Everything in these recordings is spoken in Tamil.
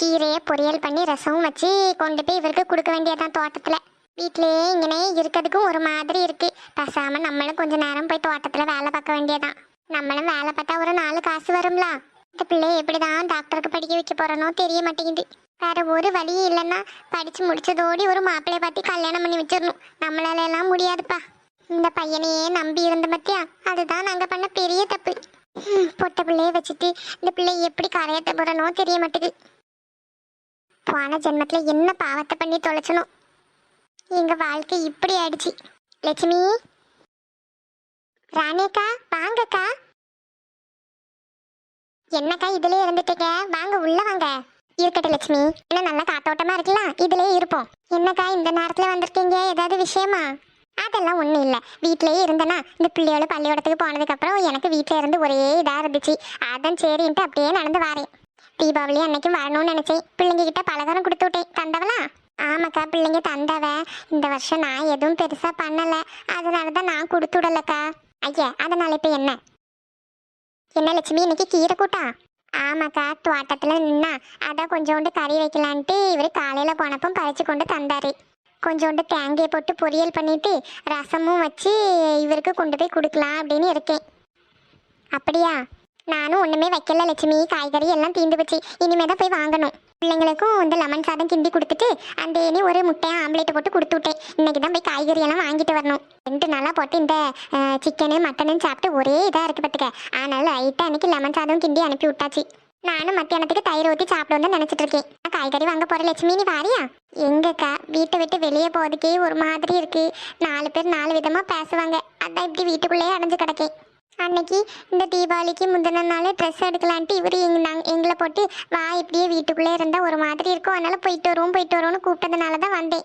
கீரையை பொரியல் பண்ணி ரசம் வச்சு கொண்டு போய் இவருக்கு கொடுக்க வேண்டியதான் தோட்டத்துல. வீட்டிலேயே இங்கனே இருக்கிறதுக்கும் ஒரு மாதிரி இருக்கு. பேசாமல் நம்மளும் கொஞ்ச நேரம் போய் தோட்டத்துல வேலை பார்க்க வேண்டியதான் நம்மளும் வேலை பார்த்தா ஒரு நாலு காசு வரும்ல. இந்த பிள்ளைய எப்படிதான் டாக்டருக்கு படிக்க வைக்க போகிறனோ தெரிய மாட்டேங்குது. வேற ஒரு வழியும் இல்லைன்னா படிச்சு முடிச்சதோடி ஒரு மாப்பிள்ளைய பார்த்து கல்யாணம் பண்ணி வச்சிடணும். நம்மளால எல்லாம் முடியாதுப்பா. இந்த பையனையே நம்பி இருந்த பத்தியா? அதுதான் நாங்க பண்ண பெரிய தப்பு. பொட்ட பிள்ளையை வச்சுட்டு இந்த பிள்ளை எப்படி கரையத்தை போகிறனோ தெரிய மாட்டேங்குது. போன ஜென்மத்துல என்ன பாவத்தை பண்ணி தொலைச்சனும் எங்க வாழ்க்கை இப்படி ஆயிடுச்சு. லட்சுமி? ராணியக்கா வாங்கக்கா. என்னக்கா இதுலயே இருந்துட்டீங்க? வாங்க உள்ள வாங்க. இருக்கட்டும் லட்சுமி. என்ன நல்லா காத்தோட்டமா இருக்கலாம். இதுலயே இருப்போம். என்னக்கா இந்த நேரத்துல வந்திருக்கீங்க? ஏதாவது விஷயமா? அதெல்லாம் ஒன்றும் இல்லை. வீட்டிலேயே இருந்தேனா இந்த பிள்ளையோட பள்ளிக்கூடத்துக்கு போனதுக்கு அப்புறம் எனக்கு வீட்டில் இருந்து ஒரே இதாக இருந்துச்சு. அதான் சரின்ட்டு அப்படியே நடந்து வாரேன். தீபாவளி அன்னைக்கு வரணும்னு நினைச்சேன். பிள்ளைங்க கிட்ட பலகாரம் கொடுத்து விட்டேன். தந்தவளா? ஆமாக்கா பிள்ளைங்க தந்தவ. இந்த வருஷம் நான் எதுவும் பெருசா பண்ணல. அதனால தான் நான் கொடுத்து விடலக்கா. ஐயா அதனால இப்ப என்ன? என்ன லட்சுமி இன்னைக்கு கீரை கூட்டா? ஆமாக்கா தோட்டத்துல நின்னா அதான் கொஞ்சோண்டு கறி வைக்கலான்ட்டு இவர் காலையில போனப்போ பறிச்சு கொண்டு தந்தாரு. கொஞ்சோண்டு தேங்காய் போட்டு பொரியல் பண்ணிட்டு ரசமும் வச்சு இவருக்கு கொண்டு போய் கொடுக்கலாம் அப்படின்னு இருக்கேன். அப்படியா? நானும் ஒண்ணுமே வைக்கல லட்சுமி. காய்கறி எல்லாம் தீந்து போச்சு. இனிமே தான் போய் வாங்கணும். பிள்ளைங்களுக்கும் இந்த லெமன் சாதம் கிண்டி கொடுத்துட்டு அந்த இனி ஒரு முட்டையை ஆம்லேட்டை போட்டு கொடுத்து விட்டேன். இன்னைக்கு தான் போய் காய்கறி எல்லாம் வாங்கிட்டு வரணும். ரெண்டு நாளாக போட்டு இந்த சிக்கனு மட்டனும் சாப்பிட்டு ஒரே இதாக இருக்கு பார்த்துக்க அதனால லைட்டாக அன்னைக்கு லெமன் சாதம் கிண்டி அனுப்பி விட்டாச்சு. நானும் மத்தியானத்துக்கு தயிர் ஊற்றி சாப்பிடணும்னு நினைச்சிட்டு இருக்கேன். நான் காய்கறி வாங்க போற லட்சுமி. நீ வாரியா? எங்கக்கா? வீட்டை விட்டு வெளியே போறதுக்கே ஒரு மாதிரி இருக்கு. நாலு பேர் நாலு விதமா பேசுவாங்க. அதான் இப்படி வீட்டுக்குள்ளேயே அடைஞ்சு கிடக்கேன். அன்னைக்கு இந்த தீபாவளிக்கு முந்தின நாள் ட்ரெஸ் எடுக்கலான்ட்டு இவர் எங்க நாங்கள் எங்களை போட்டு வா இப்படியே வீட்டுக்குள்ளே இருந்தால் ஒரு மாதிரி இருக்கும். அதனால் போயிட்டு வருவோம் போயிட்டு வருவோம்னு கூப்பிட்டதுனால தான் வந்தேன்.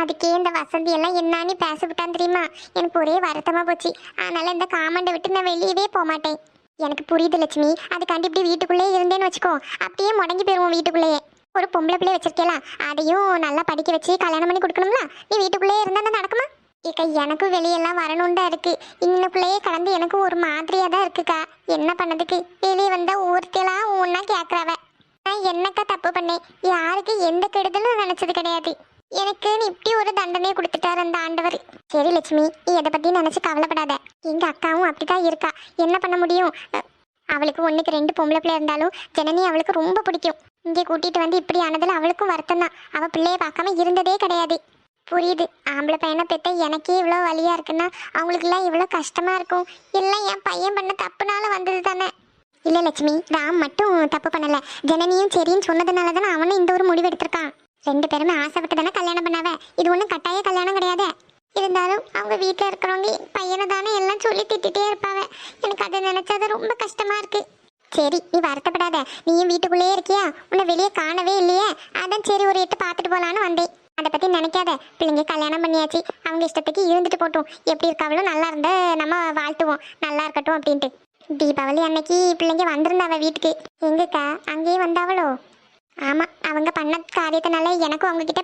அதுக்கே இந்த வசந்தி எல்லாம் என்னன்னு பேசவிட்டான் தெரியுமா? எனக்கு ஒரே வருத்தமாக போச்சு. அதனால இந்த காமெண்டை விட்டு நான் வெளியவே போக மாட்டேன். எனக்கு புரியுது லட்சுமி. அதுக்காண்டி இப்படி வீட்டுக்குள்ளே இருந்தேன்னு வச்சுக்கோ. அப்படியே முடங்கி போயிருவோம் வீட்டுக்குள்ளேயே. ஒரு பொம்பளை பிள்ளை வச்சிருக்கலாம் அதையும் நல்லா படிக்க வச்சு கல்யாணம் பண்ணி கொடுக்கணும்ல? நீ வீட்டுக்குள்ளேயே இருந்தால் நடக்குமா? இக்க எனக்கும் வெளியெல்லாம் வரணுண்டா இருக்கு. இருக்கு இன்னுக்குள்ளேயே கடந்து எனக்கு ஒரு மாதிரியா தான் இருக்குக்கா. என்ன பண்ணதுக்கு? வெளியே வந்தா ஒருத்தலாம் ஒன்னா கேக்குறவ. நான் என்னக்கா தப்பு பண்ணேன்? யாருக்கு எந்த கெடுதலும் நினைச்சது கிடையாது. எனக்கு இப்படி ஒரு தண்டனை கொடுத்துட்டாரு அந்த ஆண்டவர். சரி லட்சுமி நீ எதை பத்தி நினைச்சு கவலைப்படாத. எங்க அக்காவும் அப்படிதான் இருக்கா. என்ன பண்ண முடியும்? அவளுக்கு ஒண்ணுக்கு ரெண்டு பொம்பளை பிள்ளை இருந்தாலும் ஜனனி அவளுக்கு ரொம்ப பிடிக்கும். இங்கே கூட்டிட்டு வந்து இப்படி ஆனதுல அவளுக்கும் வருத்தம் தான் அவ பிள்ளைய பார்க்காம இருந்ததே கிடையாது. புரியுது. ஆம்பளை பையனை பெற்ற எனக்கே இவ்வளோ வலியா இருக்குன்னா அவங்களுக்குலாம் இவ்வளோ கஷ்டமா இருக்கும். எல்லாம் என் பையன் பண்ண தப்புனால வந்தது தானே. இல்லை லட்சுமி ராம் மட்டும் தப்பு பண்ணல. ஜனனியும் சரின்னு சொன்னதுனால தானே அவனும் இந்த ஒரு முடிவு எடுத்திருக்கான். ரெண்டு பேருமே ஆசைப்பட்டு தானே கல்யாணம் பண்ணாவ? இது ஒன்றும் கட்டாய கல்யாணம் கிடையாது. இருந்தாலும் அவங்க வீட்டில் இருக்கிறவங்க பையனை தானே எல்லாம் சொல்லி திட்டிகிட்டே இருப்பாவ. எனக்கு அதை நினைச்சாதான் ரொம்ப கஷ்டமா இருக்கு. சரி நீ வருத்தப்படாத. நீயும் வீட்டுக்குள்ளேயே இருக்கியா? உன்னை வெளியே காணவே இல்லையே. அதான் சரி ஒரு எட்டு பார்த்துட்டு போலான்னு வந்தேன். அதை பற்றி நினைக்காத. பிள்ளைங்க கல்யாணம் பண்ணியாச்சு. அவங்க இஷ்டத்துக்கு இருந்துட்டு போட்டோம். எப்படி இருக்காவளோ நல்லா இருந்த நம்ம வாழ்த்துவோம். நல்லா இருக்கட்டும் அப்படின்ட்டு. தீபாவளி அன்னைக்கு பிள்ளைங்க வந்திருந்தாவ வீட்டுக்கு. எங்கக்கா? அங்கேயே வந்தாவளோ? ஆமாம் அவங்க பண்ண காரியத்தினால எனக்கும் அவங்க கிட்ட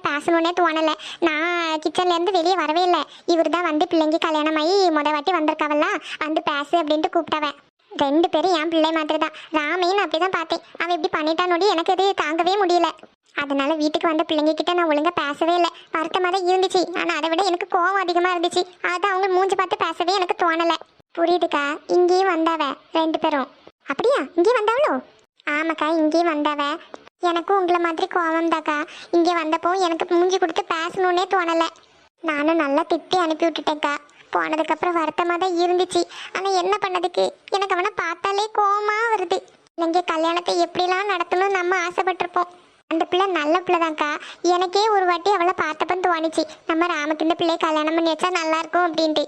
தோணலை. நான் கிச்சன்லேருந்து வெளியே வரவே இல்லை. இவர் தான் வந்து பிள்ளைங்க கல்யாணம் ஆகி முத வாட்டி வந்திருக்காவல்ல வந்து பேசு அப்படின்ட்டு கூப்பிட்டவன் ரெண்டு பேரும் என் பிள்ளை மாதிரி தான் ராமையும் நான் அப்படிதான் பார்த்தேன். அவன் இப்படி பண்ணிட்டானோடி எனக்கு இது தாங்கவே முடியல. அதனால வீட்டுக்கு வந்த பிள்ளைங்க கிட்ட நான் ஒழுங்கா பேசவே இல்லை. வருத்தமாக தான் இருந்துச்சு. ஆனால் அதை விட எனக்கு கோவம் அதிகமாக இருந்துச்சு. அதை அவங்க மூஞ்சி பார்த்து பேசவே எனக்கு தோணலை. புரியுதுக்கா? இங்கேயும் வந்தாவ? ரெண்டு பேரும். அப்படியா? இங்கேயும் வந்தாவளோ? ஆமாக்கா இங்கேயும் வந்தாவ. எனக்கும் உங்களை மாதிரி கோவம் தாக்கா இங்கே வந்தப்போ எனக்கு மூஞ்சி கொடுத்து பேசணுன்னே தோணலை. நானும் நல்லா திட்டி அனுப்பி விட்டுட்டேன்க்கா. போனதுக்கப்புறம் வருத்தமாக தான் இருந்துச்சு. ஆனால் என்ன பண்ணதுக்கு? எனக்கு அவனை பார்த்தாலே கோவமாக வருது. இல்லைங்க கல்யாணத்தை எப்படிலாம் நடத்தணும்னு நம்ம ஆசைப்பட்டிருப்போம். அந்த பிள்ளை நல்ல பிள்ளை தான்க்கா எனக்கே ஒரு வாட்டி அவளை பார்த்தப்பன்னு தோணுச்சு. நம்ம ராமக்கு இந்த பிள்ளையை கல்யாணம் பண்ணி வச்சா நல்லா இருக்கும் அப்படின்ட்டு.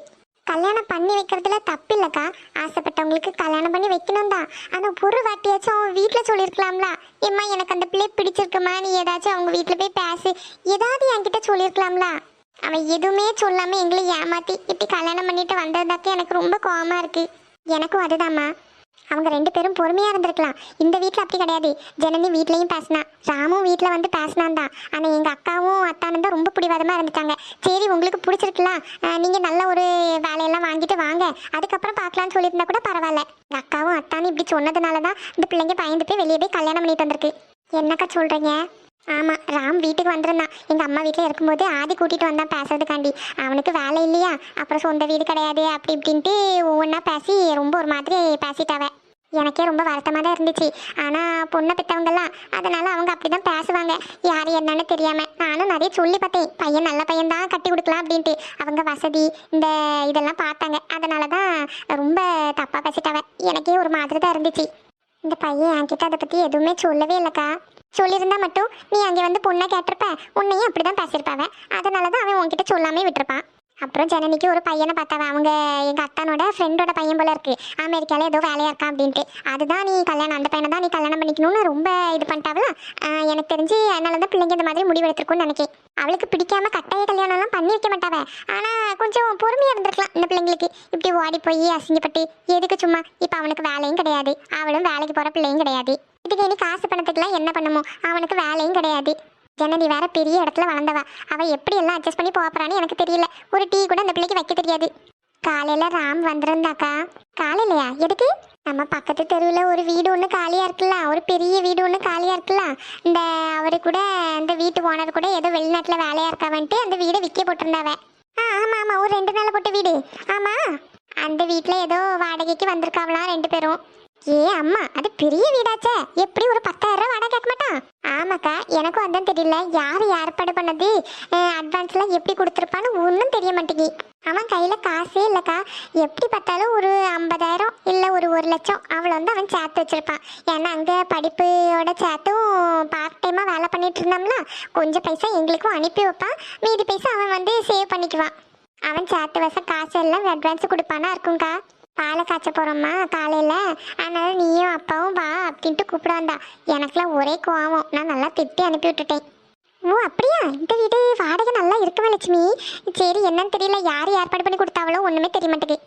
கல்யாணம் பண்ணி வைக்கிறதுல தப்பு இல்லைக்கா ஆசைப்பட்டவங்களுக்கு கல்யாணம் பண்ணி வைக்கணும் தான் ஆனால் ஒரு வாட்டியாச்சும் அவன் வீட்டில் சொல்லியிருக்கலாம்ல. ஏம்மா எனக்கு அந்த பிள்ளை பிடிச்சிருக்குமா? நீ ஏதாச்சும் அவங்க வீட்டில் போய் பேசு. ஏதாவது என்கிட்ட சொல்லியிருக்கலாம்ல. அவன் எதுவுமே சொல்லாமல் எங்களை ஏமாற்றி இப்படி கல்யாணம் பண்ணிட்டு வந்ததாக்கே எனக்கு ரொம்ப கோவமாக இருக்கு. எனக்கும் அதுதாம்மா அவங்க ரெண்டு பேரும் பொறுமையா இருந்திருக்கலாம். இந்த வீட்ல அப்படி கிடையாது. ஜனனி வீட்லயும் பேசினா ராமும் வீட்ல வந்து பேசினான் தான் ஆனா எங்க அக்காவும் அத்தானும் தான் ரொம்ப பிடிவாதமா இருந்துட்டாங்க. சரி உங்களுக்கு பிடிச்சிருக்கலாம் நீங்க நல்ல ஒரு வேலையெல்லாம் வாங்கிட்டு வாங்க. அதுக்கப்புறம் பார்க்கலாம்னு சொல்லியிருந்தா கூட பரவாயில்ல. எங்க அக்காவும் அத்தானும் இப்படி சொன்னதுனால தான் இந்த பிள்ளைங்க பயந்து போய் வெளியே போய் கல்யாணம் பண்ணிட்டு வந்திருக்கு. என்னக்கா சொல்றீங்க? ஆமாம் ராம் வீட்டுக்கு வந்திருந்தான். எங்கள் அம்மா வீட்டில் இருக்கும்போது ஆதி கூட்டிகிட்டு வந்தான் பேசுறதுக்காண்டி. அவனுக்கு வேலை இல்லையா? அப்புறம் சொந்த வீடு கிடையாது அப்படி இப்படின்ட்டு ஒவ்வொன்றா பேசி ரொம்ப ஒரு மாதிரி பேசிட்டாவே. எனக்கே ரொம்ப வருத்தமாக தான் இருந்துச்சு. ஆனால் பொண்ணை பெற்றவங்கெல்லாம் அதனால் அவங்க அப்படி தான் பேசுவாங்க. யார் என்னன்னு தெரியாமல் நானும் நிறைய சொல்லி பார்த்தேன். பையன் நல்ல பையன் தான் கட்டி கொடுக்கலாம் அப்படின்ட்டு. அவங்க வசதி இந்த இதெல்லாம் பார்த்தாங்க. அதனால தான் ரொம்ப தப்பாக பேசிட்டாவே. எனக்கே ஒரு மாதிரி தான் இருந்துச்சு. இந்த பையன் என்கிட்ட அதை பற்றி எதுவுமே சொல்லவே இல்லைக்கா. சொல்லியிருந்தா மட்டும் நீ அங்கே வந்து பொண்ணை கேட்டிருப்ப உன்னையும் அப்படி தான் பேசியிருப்பாவ. அதனால தான் அவன் உன்கிட்ட சொல்லாமே விட்டுருப்பான். அப்புறம் ஜனனிக்கு ஒரு பையனை பார்த்தாவ. அவங்க எங்கள் அத்தானோட ஃப்ரெண்டோட பையன் போல இருக்கு. அமெரிக்காவில் ஏதோ வேலையா இருக்கான் அப்படின்ட்டு. அதுதான் நீ கல்யாணம் அந்த பையனை தான் நீ கல்யாணம் பண்ணிக்கணும்னு ரொம்ப இது பண்ணிட்டாவல எனக்கு தெரிஞ்சு அதனால தான் பிள்ளைங்க இந்த மாதிரி முடிவு எடுத்திருக்கும்னு நினைக்கிறேன் அவளுக்கு பிடிக்காம கட்டாய கல்யாணம்லாம் பண்ணியிருக்க வைக்க மாட்டாவ. ஆனால் கொஞ்சம் பொறுமையாக இருந்திருக்கலாம் இந்த பிள்ளைங்களுக்கு. இப்படி ஓடி போய் அசிங்கப்பட்டு எதுக்கு சும்மா? இப்போ அவனுக்கு வேலையும் கிடையாது. அவளும் வேலைக்கு போகிற பிள்ளையும் கிடையாது. இதுக்கு இனி காசு பணத்துக்குலாம் என்ன பண்ணுமோ? அவனுக்கு வேலையும் கிடையாது. ஜனனி வேற பெரிய இடத்துல வளர்ந்தவா. அவள் எப்படி எல்லாம் அட்ஜஸ்ட் பண்ணி போகிறான்னு எனக்கு தெரியல. ஒரு டீ கூட அந்த பிள்ளைக்கு வைக்க தெரியாது. காலையில் ராம் வந்திருந்தாக்கா. காலையிலையா? எதுக்கு? நம்ம பக்கத்து தெருவில் ஒரு வீடு ஒன்று காலியாக இருக்குல்ல? ஒரு பெரிய வீடு ஒன்று காலியாக இருக்குல்ல? இந்த அவரு கூட அந்த வீட்டு ஓனர் கூட ஏதோ வெளிநாட்டில் வேலையாக இருக்கா வந்துட்டு அந்த வீடை விற்க போட்டிருந்தாவ. ஆ ஆமாம் ஆமாம் ஒரு ரெண்டு நாள் போட்ட வீடு. ஆமாம் அந்த வீட்டில் ஏதோ வாடகைக்கு வந்திருக்காவலாம் ரெண்டு பேரும். ஏ அம்மா அது பெரிய வீடாச்சே. எப்படி ஒரு பத்தாயிரம் ரூபாய் வாடகை கேட்க மாட்டான்? ஆமாக்கா எனக்கும் அதான் தெரியல. யார் ஏற்பாடு பண்ணது? அட்வான்ஸ்லாம் எப்படி கொடுத்துருப்பான்னு ஒன்றும் தெரிய மாட்டேங்கி. அவன் கையில் காசே இல்லைக்கா. எப்படி பார்த்தாலும் ஒரு ஐம்பதாயிரம் இல்லை ஒரு ஒரு லட்சம் அவ்வளோ வந்து அவன் சேர்த்து வச்சிருப்பான். ஏன்னா அங்கே படிப்போட சேர்த்தும் பார்ட் டைமாக வேலை பண்ணிட்டு இருந்தோம்னா கொஞ்சம் பைசா எங்களுக்கும் அனுப்பி வைப்பான். மீதி பைசா அவன் வந்து சேவ் பண்ணிக்குவான். அவன் சேர்த்து வசம் காசு எல்லாம் அட்வான்ஸ் கொடுப்பானா இருக்கும்க்கா? பாலை காய்ச்ச போகிறோம்மா காலையில். அதனால நீயும் அப்பாவும் வா அப்படின்ட்டு கூப்பிடாண்டா எனக்குலாம் ஒரே கோவம். நான் நல்லா திட்டி அனுப்பி விட்டுட்டேன். ஓ அப்படியா? இந்த வீடு வாடகை நல்லா இருக்குமே லட்சுமி? சரி என்னன்னு தெரியல. யார் ஏற்பாடு பண்ணி கொடுத்தாவளோ ஒன்றுமே தெரிய மாட்டேங்குது.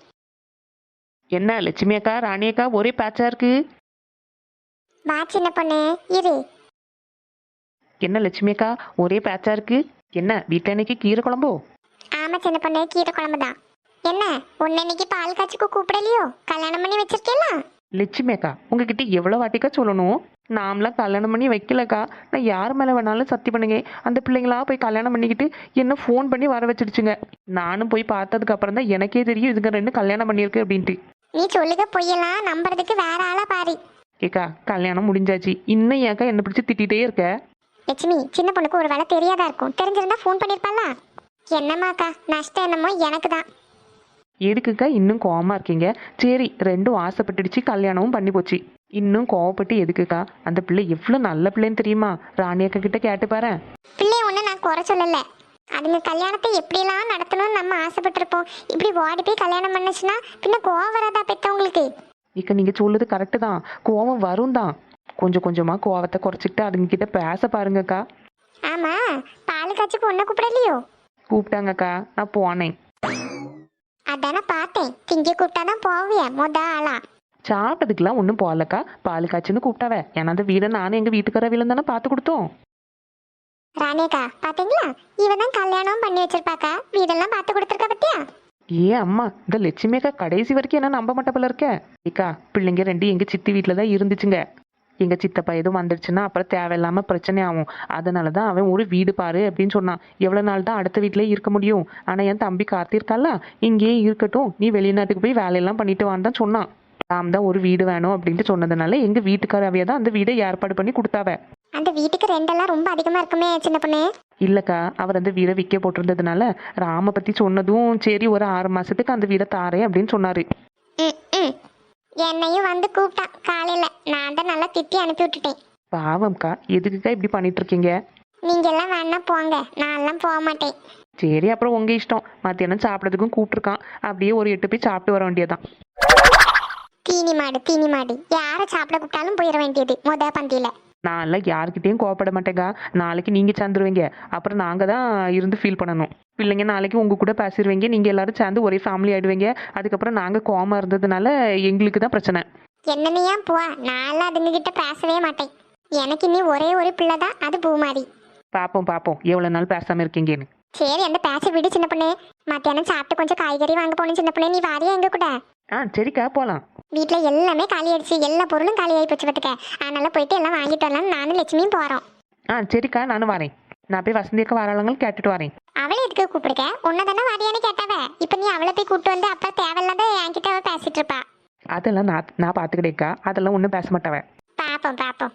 என்ன லட்சுமி அக்கா ராணி அக்கா ஒரே பேச்சா இருக்கு? வா சின்ன பொண்ணு. இரு. என்ன லட்சுமி அக்கா ஒரே பேச்சா இருக்கு? என்ன வீட்டில் இன்னைக்கு கீரை குழம்போ? ஆமாம் சின்ன பொண்ணு. கீரை குழம்பு தான். என்ன உன்னை இன்னைக்கு பால் காய்ச்சிக்கு கூப்பிடலையோ? கல்யாணம் பண்ணி வச்சிருக்கேல லட்சுமி அக்கா உங்ககிட்ட எவ்வளோ வாட்டிக்கா சொல்லணும்? நாமளாம் கல்யாணம் பண்ணி வைக்கலக்கா. நான் யார் மேலே வேணாலும் சத்தி பண்ணுங்க. அந்த பிள்ளைங்களா போய் கல்யாணம் பண்ணிக்கிட்டு என்ன ஃபோன் பண்ணி வர வச்சிடுச்சுங்க. நானும் போய் பார்த்ததுக்கு அப்புறம் தான் எனக்கே தெரியும் இதுங்க ரெண்டு கல்யாணம் பண்ணியிருக்கு அப்படின்ட்டு. நீ சொல்லுக பொய்யெல்லாம் நம்புறதுக்கு வேற ஆளா பாரு. ஏக்கா கல்யாணம் முடிஞ்சாச்சு. இன்னும் ஏக்கா என்ன பிடிச்சி திட்டிகிட்டே இருக்க? லட்சுமி சின்ன பொண்ணுக்கு ஒரு வேலை தெரியாதா இருக்கும். தெரிஞ்சிருந்தா ஃபோன் பண்ணிருப்பால என்னம்மாக்கா நஷ்டம் என்னமோ எனக்கு தான். எதுக்குக்கா இன்னும் கோவமா இருக்கீங்க? சரி ரெண்டும் ஆசைப்பட்டுடுச்சு கல்யாணமும் பண்ணி போச்சு இன்னும் கோவப்பட்டு எதுக்குக்கா? அந்த பிள்ளை எவ்வளோ நல்ல பிள்ளைன்னு தெரியுமா? ராணி அக்கா கிட்ட கேட்டு பாரு பிள்ளைய ஒன்று நான் குறை சொல்லல. அதுங்க கல்யாணத்தை எப்படிலாம் நடத்தணும்னு நம்ம ஆசைப்பட்டிருப்போம். இப்படி ஓடி போய் கல்யாணம் பண்ணுச்சுன்னா பின்ன கோவம் வராதா பெத்தவங்களுக்கு? இக்க நீங்க சொல்லுது கரெக்டு தான். கோவம் வரும் தான் கொஞ்சம் கொஞ்சமா கோவத்தை குறைச்சிக்கிட்டு அதுங்க கிட்ட பேச பாருங்கக்கா. ஆமா பால் காய்ச்சி பொண்ணை கூப்பிடலையோ? கூப்பிட்டாங்கக்கா. நான் போனேன். பார்த்தேன் திங்க கூப்பிட்டாதான் போவியா மொத ஆளா. சாப்பிட்டதுக்கெல்லாம் ஒன்றும் போகலக்கா. பால் காய்ச்சின்னு கூப்பிட்டாவ. ஏன்னா அந்த வீடை நானும் எங்கள் வீட்டுக்கார வீட்டில் தானே பார்த்து கொடுத்தோம். ராணியக்கா பாத்தீங்களா? இவன் தான் கல்யாணம் பண்ணி வச்சிருப்பாக்கா. வீடெல்லாம் பார்த்து கொடுத்துருக்கா பத்தியா? ஏ அம்மா இந்த லட்சுமி அக்கா கடைசி வரைக்கும் என்ன நம்ப மாட்ட போல இருக்க. ஏக்கா பிள்ளைங்க ரெண்டு எங்க சித்தி வீட்டில் தான் இருந்துச்சுங்க. எங்க சித்தப்பா எதுவும் வந்துடுச்சுன்னா அப்புறம் தேவையில்லாம பிரச்சனை ஆகும். அதனால தான் அவன் ஒரு வீடு பாரு அப்படின்னு சொன்னான். எவ்வளோ நாள் தான் அடுத்த வீட்டிலே இருக்க முடியும்? ஆனால் என் தம்பி கார்த்தி இருக்கால இங்கேயே இருக்கட்டும். நீ வெளிநாட்டுக்கு போய் வேலையெல்லாம் பண்ணிட்டு வான்னு தான் சொன்னான். நாம் தான் ஒரு வீடு வேணும் அப்படின்ட்டு சொன்னதுனால எங்க வீட்டுக்காரவையே தான் அந்த வீடை ஏற்பாடு பண்ணி கொடுத்தாவ. அந்த வீட்டுக்கு ரெண்டெல்லாம் ரொம்ப அதிகமா இருக்குமே சின்ன பொண்ணு? இல்லக்கா அவர் அந்த வீடை விற்க போட்டிருந்ததுனால ராம பத்தி சொன்னதும் சரி ஒரு ஆறு மாசத்துக்கு அந்த வீடை தாரேன் அப்படின்னு சொன்னாரு. என்னையும் வந்து கூப்பிட்டான் காலையில. நான் தான் நல்லா திட்டி அனுப்பி விட்டுட்டேன். பாவம்க்கா எதுக்குக்கா இப்படி பண்ணிட்டு இருக்கீங்க நீங்க எல்லாம் வேணா போங்க. நான்லாம் போக மாட்டேன். சரி அப்புறம் உங்க இஷ்டம். மத்தியானம் சாப்பிட்றதுக்கும் கூப்பிட்டுருக்கான். அப்படியே ஒரு எட்டு போய் சாப்பிட்டு வர வேண்டியதான் தீனி மாடு தீனி மாடு. யாரை சாப்பிட கூப்பிட்டாலும் போயிட வேண்டியது. முத பந்தியில. நான்லாம் யார்கிட்டயும் கோவப்பட மாட்டேங்க. நாளைக்கு நீங்க சேர்ந்துருவீங்க. அப்புறம் நாங்க தான் இருந்து ஃபீல் பண்ணணும். பிள்ளைங்க நாளைக்கு உங்க கூட பேசிடுவீங்க நீங்க எல்லாரும் சேர்ந்து ஒரே ஃபேமிலி ஆயிடுவீங்க. அதுக்கப்புறம் நாங்க கோவமா இருந்ததுனால எங்களுக்கு தான் பிரச்சனை. என்னனையா போ? நான் அதுங்க கிட்ட பேசவே மாட்டேன். எனக்கு இனி ஒரே ஒரு பிள்ளை தான். அது பூமாரி. பார்ப்போம் பார்ப்போம் எவ்வளோ நாள் பேசாம இருக்கீங்கன்னு. சரி அந்த பேச விடு சின்ன பொண்ணு. மத்தியானம் சாப்பிட்டு கொஞ்சம் காய்கறி வாங்க போகணும் சின்ன பொண்ணு. நீ வாரியா எங்க கூட? ஆ சரிக்கா போகலாம் வீட்டில் எல்லாமே காலி ஆயிடுச்சு. எல்லா பொருளும் காலி ஆகி போச்சு பார்த்துக்க. அதனால போயிட்டு எல்லாம் வாங்கிட்டு வரலாம். நானும் லட்சுமியும் போகிறோம் ஆ சரிக்கா நானும் வரேன். நான் போய் வசந்தி அக்கா வராளங்களும் கேட்டுட்டு வரேன். அவளை எதுக்கு கூப்பிடுக்க? உன்னை தானே வாரியான்னு கேட்டாவ. இப்போ நீ அவளை போய் கூப்பிட்டு வந்து அப்பா தேவையில்லாத என்கிட்ட அவ பேசிட்டு இருப்பா. அதெல்லாம் நான் நான் பார்த்துக்கிட்டேக்கா அதெல்லாம் ஒன்றும் பேச மாட்டவன் பாப்போம் பாப்போம்.